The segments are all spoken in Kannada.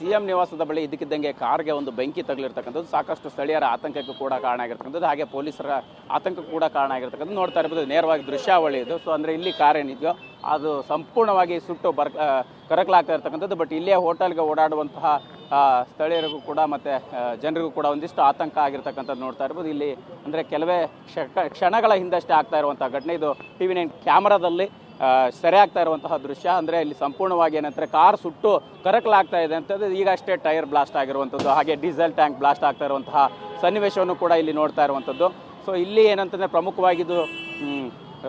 ಸಿಎಂ ನಿವಾಸದ ಬಳಿ ಇದಕ್ಕಿದ್ದಂಗೆ ಕಾರ್ಗೆ ಒಂದು ಬೆಂಕಿ ತಗಲಿರ್ತಕ್ಕಂಥದ್ದು. ಸಾಕಷ್ಟು ಸ್ಥಳೀಯರ ಆತಂಕಕ್ಕೂ ಕೂಡ ಕಾರಣ ಆಗಿರ್ತಕ್ಕಂಥದ್ದು. ಹಾಗೆ ಪೊಲೀಸರ ಆತಂಕ ಕೂಡ ಕಾರಣ ಆಗಿರ್ತಕ್ಕಂಥದ್ದು. ನೋಡ್ತಾ ಇರ್ಬೋದು, ನೇರವಾಗಿ ದೃಶ್ಯಾವಳಿ ಇದು. ಸೊ ಅಂದರೆ ಇಲ್ಲಿ ಕಾರ್ ಏನಿದೆಯೋ, ಅದು ಸಂಪೂರ್ಣವಾಗಿ ಸುಟ್ಟು ಬರ್ ಕರಕಲಾಗ್ತಾ ಇರ್ತಕ್ಕಂಥದ್ದು. ಬಟ್ ಇಲ್ಲೇ ಹೋಟೆಲ್ಗೆ ಓಡಾಡುವಂತಹ ಸ್ಥಳೀಯರಿಗೂ ಕೂಡ ಮತ್ತು ಜನರಿಗೂ ಕೂಡ ಒಂದಿಷ್ಟು ಆತಂಕ ಆಗಿರ್ತಕ್ಕಂಥದ್ದು ನೋಡ್ತಾ ಇರ್ಬೋದು. ಇಲ್ಲಿ, ಅಂದರೆ ಕೆಲವೇ ಕ್ಷಣಗಳ ಹಿಂದಷ್ಟೇ ಆಗ್ತಾ ಇರುವಂಥ ಘಟನೆ. ಇದು ಟಿ ವಿ ನೈನ್ ಕ್ಯಾಮರಾದಲ್ಲಿ ಸೆರೆ ಆಗ್ತಾ ಇರುವಂತಹ ದೃಶ್ಯ. ಅಂದರೆ ಇಲ್ಲಿ ಸಂಪೂರ್ಣವಾಗಿ ಏನಂತಾರೆ, ಕಾರ್ ಸುಟ್ಟು ಕರಕಲಾಗ್ತಾ ಇದೆ ಅಂತದ್ದು ಈಗ ಅಷ್ಟೇ ಟೈರ್ ಬ್ಲಾಸ್ಟ್ ಆಗಿರುವಂಥದ್ದು. ಹಾಗೆ ಡೀಸೆಲ್ ಟ್ಯಾಂಕ್ ಬ್ಲಾಸ್ಟ್ ಆಗ್ತಾ ಇರುವಂತಹ ಸನ್ನಿವೇಶವನ್ನು ಕೂಡ ಇಲ್ಲಿ ನೋಡ್ತಾ ಇರುವಂಥದ್ದು. ಸೊ ಇಲ್ಲಿ ಏನಂತಂದರೆ ಪ್ರಮುಖವಾಗಿದ್ದು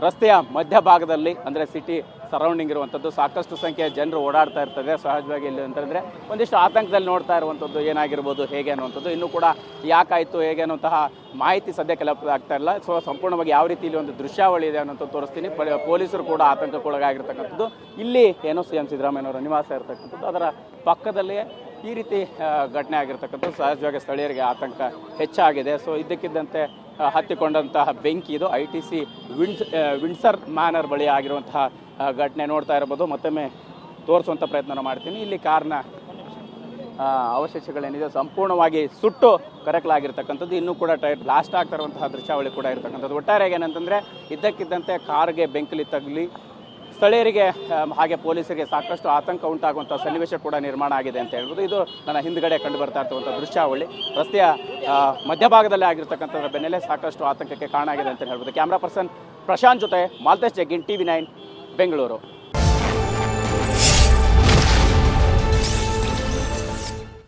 ರಸ್ತೆಯ ಮಧ್ಯಭಾಗದಲ್ಲಿ, ಅಂದರೆ ಸಿಟಿ ಸರೌಂಡಿಂಗ್ ಇರುವಂಥದ್ದು ಸಾಕಷ್ಟು ಸಂಖ್ಯೆಯ ಜನರು ಓಡಾಡ್ತಾ ಇರ್ತದೆ. ಸಹಜವಾಗಿ ಇಲ್ಲಿ ಅಂತಂದರೆ ಒಂದಿಷ್ಟು ಆತಂಕದಲ್ಲಿ ನೋಡ್ತಾ ಇರುವಂಥದ್ದು ಏನಾಗಿರ್ಬೋದು, ಹೇಗೆ ಅನ್ನುವಂಥದ್ದು. ಇನ್ನೂ ಕೂಡ ಯಾಕಾಯಿತು, ಹೇಗೆ ಅನ್ನುವಂತಹ ಮಾಹಿತಿ ಸದ್ಯಕ್ಕೆ ಲಭ್ಯ ಆಗ್ತಾ ಇಲ್ಲ. ಸೊ ಸಂಪೂರ್ಣವಾಗಿ ಯಾವ ರೀತಿ ಇಲ್ಲಿ ಒಂದು ದೃಶ್ಯಾವಳಿ ಇದೆ ಅನ್ನೋಂಥದ್ದು ತೋರಿಸ್ತೀನಿ. ಪೊಲೀಸರು ಕೂಡ ಆತಂಕಕ್ಕೊಳಗಾಗಿರ್ತಕ್ಕಂಥದ್ದು. ಇಲ್ಲಿ ಏನೋ ಸಿ ಎಂ ಸಿದ್ದರಾಮಯ್ಯನವರ ನಿವಾಸ ಇರತಕ್ಕಂಥದ್ದು. ಅದರ ಪಕ್ಕದಲ್ಲಿಯೇ ಈ ರೀತಿ ಘಟನೆ ಆಗಿರ್ತಕ್ಕಂಥದ್ದು. ಸಹಜವಾಗಿ ಸ್ಥಳೀಯರಿಗೆ ಆತಂಕ ಹೆಚ್ಚಾಗಿದೆ. ಸೊ ಇದ್ದಕ್ಕಿದ್ದಂತೆ ಹತ್ತಿಕೊಂಡಂತಹ ಬೆಂಕಿ ಇದು I T C winds Windsor Manor ಬಳಿ ಆಗಿರುವಂತಹ ಘಟನೆ ನೋಡ್ತಾ ಇರ್ಬೋದು ಮತ್ತೊಮ್ಮೆ ತೋರಿಸುವಂಥ ಪ್ರಯತ್ನ ಮಾಡ್ತೀನಿ. ಇಲ್ಲಿ ಕಾರ್ನ ಅವಶೇಷಗಳೇನಿದೆ ಸಂಪೂರ್ಣವಾಗಿ ಸುಟ್ಟು ಕರಕಲಾಗಿರ್ತಕ್ಕಂಥದ್ದು. ಇನ್ನೂ ಕೂಡ ಟೈರ್ ಬ್ಲಾಸ್ಟ್ ಆಗ್ತಾ ಇರುವಂತಹ ದೃಶ್ಯಾವಳಿ ಕೂಡ ಇರತಕ್ಕಂಥದ್ದು. ಒಟ್ಟಾರೆಯಾಗಿ ಏನಂತಂದರೆ, ಇದ್ದಕ್ಕಿದ್ದಂತೆ ಕಾರ್ಗೆ ಬೆಂಕಲಿ ತಗಲಿ ಸ್ಥಳೀಯರಿಗೆ ಹಾಗೆ ಪೊಲೀಸರಿಗೆ ಸಾಕಷ್ಟು ಆತಂಕ ಉಂಟಾಗುವಂಥ ಸನ್ನಿವೇಶ ಕೂಡ ನಿರ್ಮಾಣ ಆಗಿದೆ ಅಂತ ಹೇಳ್ಬೋದು. ಇದು ನನ್ನ ಹಿಂದ್ಗಡೆ ಕಂಡು ಬರ್ತಾ ಇರ್ತಕ್ಕಂಥ ದೃಶ್ಯಾವಳಿ. ರಸ್ತೆಯ ಮಧ್ಯಭಾಗದಲ್ಲಿ ಆಗಿರ್ತಕ್ಕಂಥದ್ರ ಬೆನ್ನಲ್ಲೇ ಸಾಕಷ್ಟು ಆತಂಕಕ್ಕೆ ಕಾರಣ ಆಗಿದೆ ಅಂತ ಹೇಳ್ಬೋದು. ಕ್ಯಾಮ್ರಾ ಪರ್ಸನ್ ಪ್ರಶಾಂತ್ ಜೊತೆ Maltesh Jaggin T V nine, Bengaluru.